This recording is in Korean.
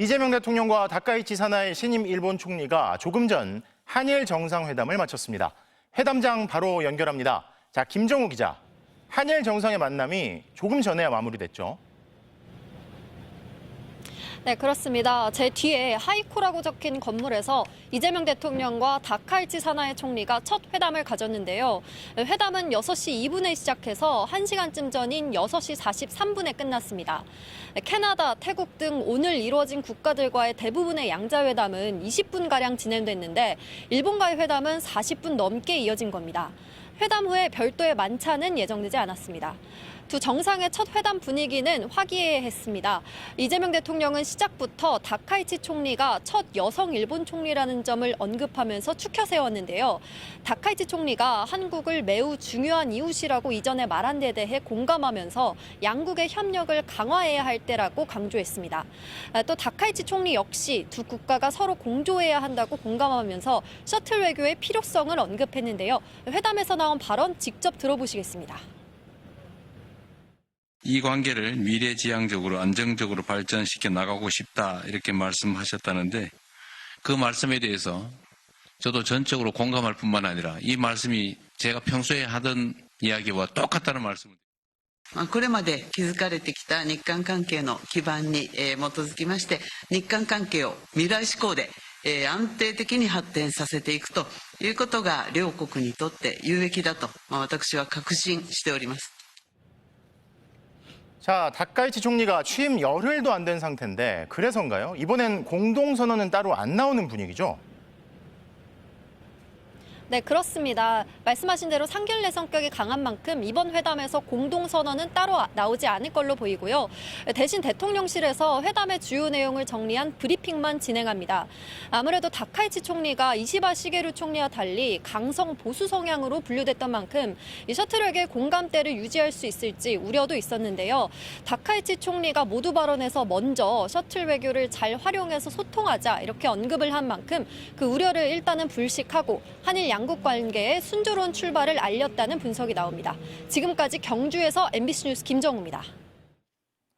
이재명 대통령과 다카이치 사나이 신임 일본 총리가 조금 전 한일 정상회담을 마쳤습니다. 회담장 바로 연결합니다. 자, 김정우 기자. 한일 정상의 만남이 조금 전에야 마무리됐죠. 네, 그렇습니다. 제 뒤에 하이코라고 적힌 건물에서 이재명 대통령과 다카이치 사나이 총리가 첫 회담을 가졌는데요. 회담은 6시 2분에 시작해서 1시간쯤 전인 6시 43분에 끝났습니다. 캐나다, 태국 등 오늘 이루어진 국가들과의 대부분의 양자회담은 20분가량 진행됐는데 일본과의 회담은 40분 넘게 이어진 겁니다. 회담 후에 별도의 만찬은 예정되지 않았습니다. 두 정상의 첫 회담 분위기는 화기애애했습니다. 이재명 대통령은 시작부터 다카이치 총리가 첫 여성 일본 총리라는 점을 언급하면서 추켜 세웠는데요. 다카이치 총리가 한국을 매우 중요한 이웃이라고 이전에 말한 데 대해 공감하면서 양국의 협력을 강화해야 할 때라고 강조했습니다. 아, 또 다카이치 총리 역시 두 국가가 서로 공조해야 한다고 공감하면서 셔틀 외교의 필요성을 언급했는데요. 회담에서 나온 발언 직접 들어보시겠습니다. 이 관계를 미래지향적으로 안정적으로 발전시켜 나가고 싶다 이렇게 말씀하셨다는데 그 말씀에 대해서 저도 전적으로 공감할 뿐만 아니라 이 말씀이 제가 평소에 하던 이야기와 똑같다는 말씀을 まあこれまで築かれてきた日韓関係の基盤にえー基づきまして、日韓関係を未来志向で えー安定的に発展させていくということが両国にとって有益だと、まあ私は確信しております。 자, 다카이치 총리가 취임 열흘도 안 된 상태인데 그래서인가요? 이번엔 공동선언은 따로 안 나오는 분위기죠? 네, 그렇습니다. 말씀하신 대로 상견례 성격이 강한 만큼 이번 회담에서 공동선언은 따로 나오지 않을 걸로 보이고요. 대신 대통령실에서 회담의 주요 내용을 정리한 브리핑만 진행합니다. 아무래도 다카이치 총리가 이시바 시게루 총리와 달리 강성 보수 성향으로 분류됐던 만큼 이 셔틀에게 공감대를 유지할 수 있을지 우려도 있었는데요. 다카이치 총리가 모두 발언에서 먼저 셔틀 외교를 잘 활용해서 소통하자 이렇게 언급을 한 만큼 그 우려를 일단은 불식하고 한일 양국 관계의 순조로운 출발을 알렸다는 분석이 나옵니다. 지금까지 경주에서 MBC 뉴스 김정우입니다.